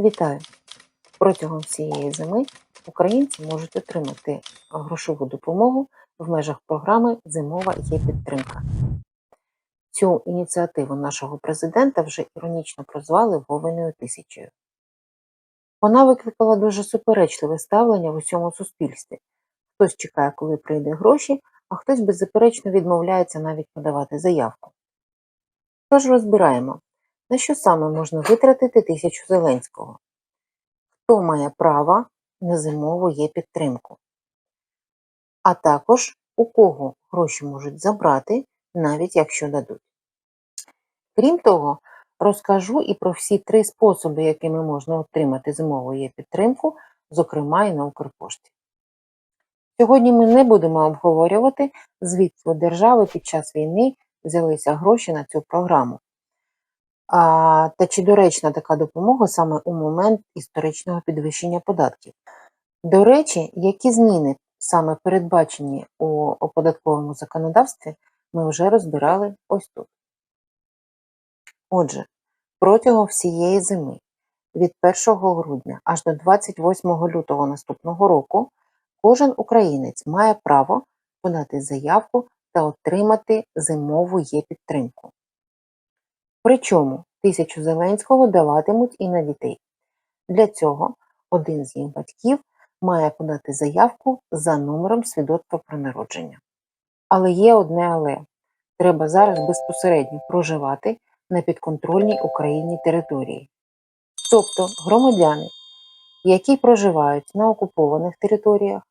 Вітаю! Протягом всієї зими українці можуть отримати грошову допомогу в межах програми Зимова є підтримка. Цю ініціативу нашого президента вже іронічно прозвали Вовиною тисячею. Вона викликала дуже суперечливе ставлення в усьому суспільстві. Хтось чекає, коли прийде гроші, а хтось беззаперечно відмовляється навіть подавати заявку. Тож розбираємо, на що саме можна витратити тисячу Зеленського? Хто має право на зимову є підтримку? А також у кого гроші можуть забрати, навіть якщо дадуть. Крім того, розкажу і про всі три способи, якими можна отримати зимову є підтримку, зокрема і на Укрпошті. Сьогодні ми не будемо обговорювати, звідки держави під час війни взялися гроші на цю програму. Та чи доречна така допомога саме у момент історичного підвищення податків? До речі, які зміни саме передбачені у податковому законодавстві, ми вже розбирали ось тут. Отже, протягом всієї зими від 1 грудня аж до 28 лютого наступного року кожен українець має право подати заявку та отримати зимову є підтримку. Причому тисячу Зеленського даватимуть і на дітей. Для цього один з їх батьків має подати заявку за номером свідоцтва про народження. Але є одне але треба зараз безпосередньо проживати на підконтрольній Україні території. Тобто громадяни, які проживають на окупованих територіях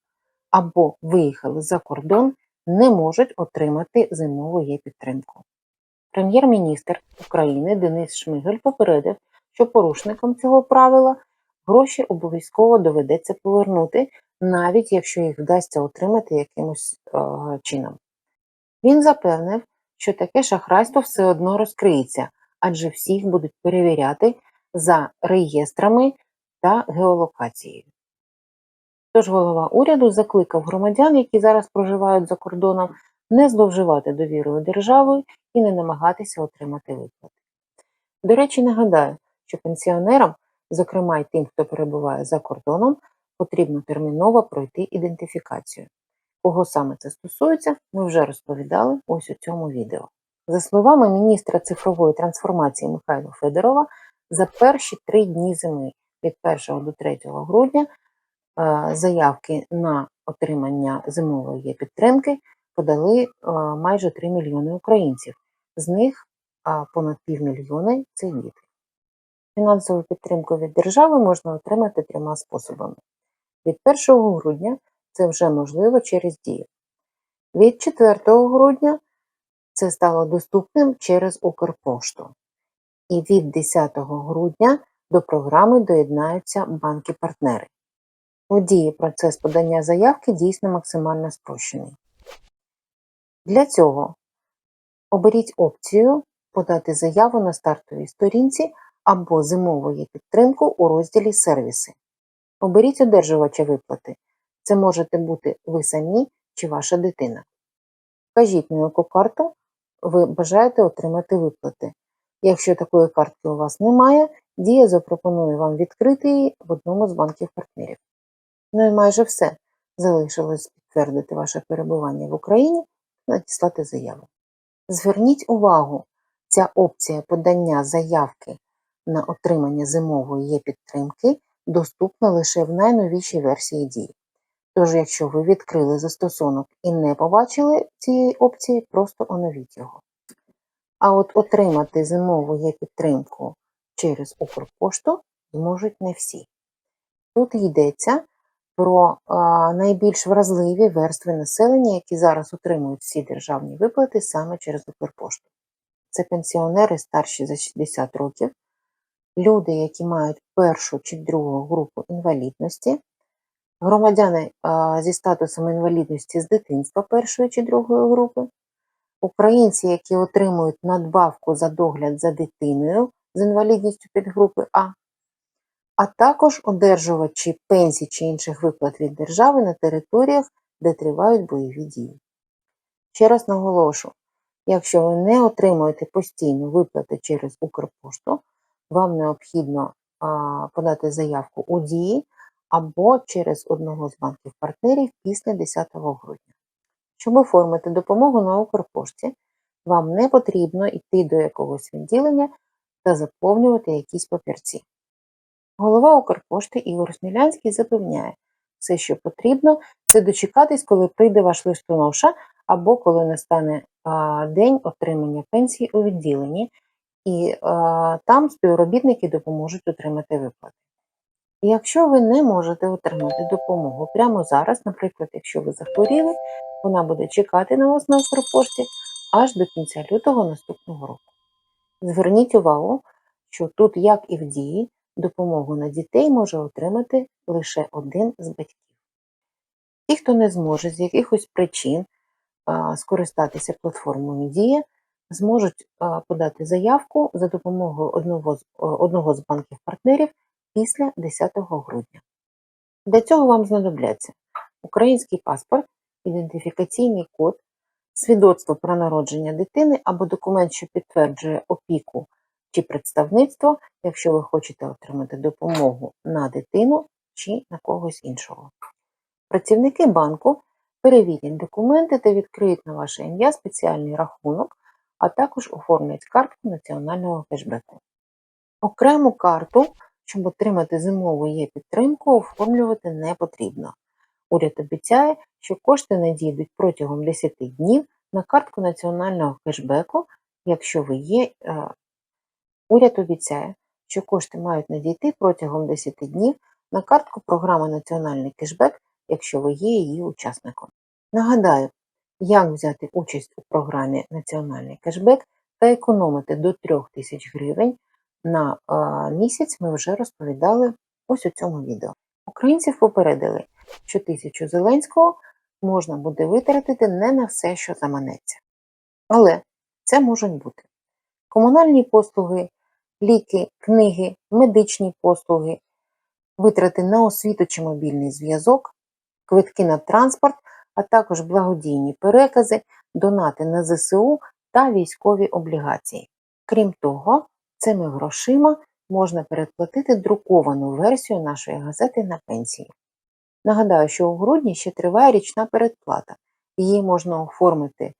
або виїхали за кордон, не можуть отримати зимову є підтримку. Прем'єр-міністр України Денис Шмигаль попередив, що порушникам цього правила гроші обов'язково доведеться повернути, навіть якщо їх вдасться отримати якимось е чином. Він запевнив, що таке шахрайство все одно розкриється, адже всіх будуть перевіряти за реєстрами та геолокацією. Тож голова уряду закликав громадян, які зараз проживають за кордоном, не зловживати довірою державою і не намагатися отримати виплати. До речі, нагадаю, що пенсіонерам, зокрема й тим, хто перебуває за кордоном, потрібно терміново пройти ідентифікацію. Кого саме це стосується, ми вже розповідали ось у цьому відео. За словами міністра цифрової трансформації Михайла Федорова, за перші три дні зими від 1 до 3 грудня е, заявки на отримання зимової підтримки подали майже 3 мільйони українців, з них понад півмільйони це діти. Фінансову підтримку від держави можна отримати трьома способами. Від 1 грудня це вже можливо через Дію. Від 4 грудня це стало доступним через Укрпошту. І від 10 грудня до програми доєднаються банки-партнери. У дії процес подання заявки дійсно максимально спрощений. Для цього оберіть опцію Подати заяву на стартовій сторінці або зимової підтримку у розділі Сервіси. Оберіть одержувача виплати. Це можете бути ви самі чи ваша дитина. Вкажіть, на яку карту ви бажаєте отримати виплати. Якщо такої картки у вас немає, Дія запропонує вам відкрити її в одному з банків-партнерів. Ну і майже все. Залишилось підтвердити ваше перебування в Україні надіслати заяву. Зверніть увагу, ця опція подання заявки на отримання зимової є підтримки доступна лише в найновішій версії дії. Тож, якщо ви відкрили застосунок і не побачили цієї опції, просто оновіть його. А от отримати зимову є підтримку через Укрпошту зможуть не всі. Тут йдеться про найбільш вразливі верстви населення, які зараз отримують всі державні виплати саме через Укрпошту. Це пенсіонери старші за 60 років, люди, які мають першу чи другу групу інвалідності, громадяни зі статусом інвалідності з дитинства першої чи другої групи, українці, які отримують надбавку за догляд за дитиною з інвалідністю підгрупи А, а також одержувачі пенсій чи інших виплат від держави на територіях, де тривають бойові дії. Ще раз наголошу, якщо ви не отримуєте постійно виплати через Укрпошту, вам необхідно а, подати заявку у дії або через одного з банків партнерів після 10 грудня. Щоб оформити допомогу на Укрпошті, вам не потрібно йти до якогось відділення та заповнювати якісь папірці. Голова Укрпошти Ігор Смілянський запевняє, все, що потрібно, це дочекатись, коли прийде ваш листоноша або коли настане а, день отримання пенсії у відділенні, і а, там співробітники допоможуть отримати виплати. Якщо ви не можете отримати допомогу прямо зараз, наприклад, якщо ви захворіли, вона буде чекати на вас на Укрпошті аж до кінця лютого наступного року. Зверніть увагу, що тут, як і в дії, допомогу на дітей може отримати лише один з батьків. Ті, хто не зможе з якихось причин скористатися платформою Дія, зможуть подати заявку за допомогою одного з, одного з банків-партнерів після 10 грудня. Для цього вам знадобляться український паспорт, ідентифікаційний код, свідоцтво про народження дитини або документ, що підтверджує опіку чи представництво, якщо ви хочете отримати допомогу на дитину чи на когось іншого. Працівники банку перевірять документи та відкриють на ваше ім'я спеціальний рахунок, а також оформлять картку національного кешбеку. Окрему карту, щоб отримати зимову є підтримку, оформлювати не потрібно. Уряд обіцяє, що кошти надійдуть протягом 10 днів на картку національного кешбеку, якщо ви є. Уряд обіцяє, що кошти мають надійти протягом 10 днів на картку програми Національний кешбек, якщо ви є її учасником. Нагадаю, як взяти участь у програмі Національний кешбек та економити до 3 тисяч гривень на місяць ми вже розповідали ось у цьому відео. Українців попередили, що тисячу Зеленського можна буде витратити не на все, що заманеться. Але це можуть бути комунальні послуги, ліки, книги, медичні послуги, витрати на освіту чи мобільний зв'язок, квитки на транспорт, а також благодійні перекази, донати на ЗСУ та військові облігації. Крім того, цими грошима можна передплатити друковану версію нашої газети на пенсію. Нагадаю, що у грудні ще триває річна передплата. Її можна оформити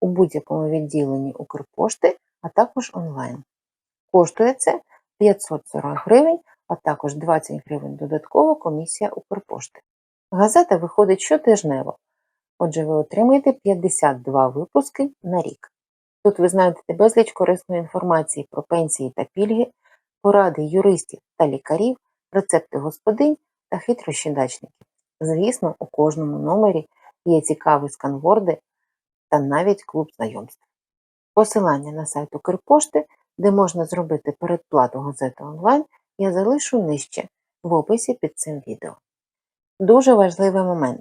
у будь-якому відділенні Укрпошти, а також онлайн. Коштує це 540 гривень, а також 20 гривень додатково комісія Укрпошти. Газета виходить щотижнево, отже, ви отримаєте 52 випуски на рік. Тут ви знайдете безліч корисної інформації про пенсії та пільги, поради юристів та лікарів, рецепти господинь та хитрощі дачників. Звісно, у кожному номері є цікаві сканворди та навіть клуб знайомств. Посилання на сайт Укрпошти, де можна зробити передплату газети онлайн, я залишу нижче в описі під цим відео. Дуже важливий момент.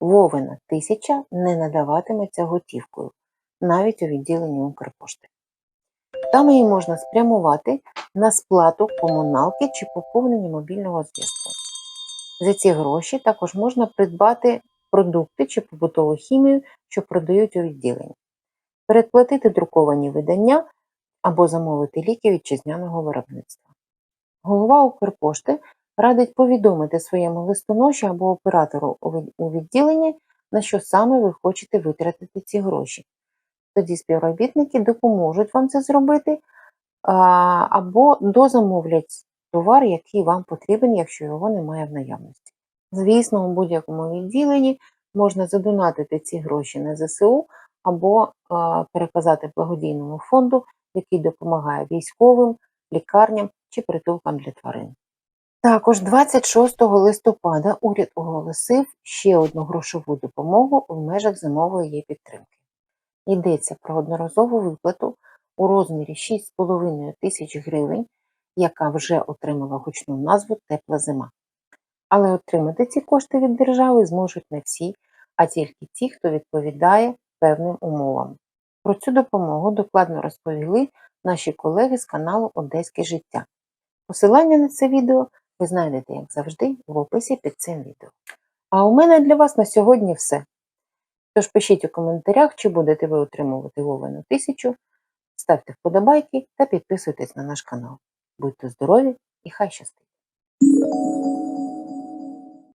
Вовина тисяча не надаватиметься готівкою, навіть у відділенні Укрпошти. Там її можна спрямувати на сплату комуналки чи поповнення мобільного зв'язку. За ці гроші також можна придбати продукти чи побутову хімію, що продають у відділенні, передплатити друковані видання або замовити ліки вітчизняного виробництва. Голова Укрпошти радить повідомити своєму листоноші або оператору у відділенні, на що саме ви хочете витратити ці гроші. Тоді співробітники допоможуть вам це зробити або дозамовлять товар, який вам потрібен, якщо його немає в наявності. Звісно, у будь-якому відділенні можна задонатити ці гроші на ЗСУ або переказати благодійному фонду, який допомагає військовим, лікарням чи притулкам для тварин. Також 26 листопада уряд оголосив ще одну грошову допомогу в межах зимової є підтримки. Йдеться про одноразову виплату у розмірі 6,5 тисяч гривень, яка вже отримала гучну назву Тепла зима. Але отримати ці кошти від держави зможуть не всі, а тільки ті, хто відповідає певним умовам. Про цю допомогу докладно розповіли наші колеги з каналу Одеське життя. Посилання на це відео ви знайдете, як завжди, в описі під цим відео. А у мене для вас на сьогодні все. Тож пишіть у коментарях, чи будете ви отримувати Вовину тисячу, ставте вподобайки та підписуйтесь на наш канал. Будьте здорові і хай щастить!